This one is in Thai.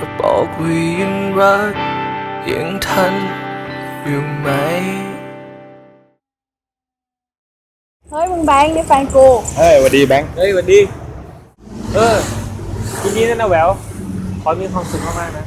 จะบอกว่ายังรัก ยังทันอยู่ไหม เฮ้ยมึงแบงค์นี่แฟนกูเฮ้ยสวัสดีแบงค์ เฮ้ยสวัสดี เออทีนี้นั่นนะแหวว ขอมีความสุขมากๆนะ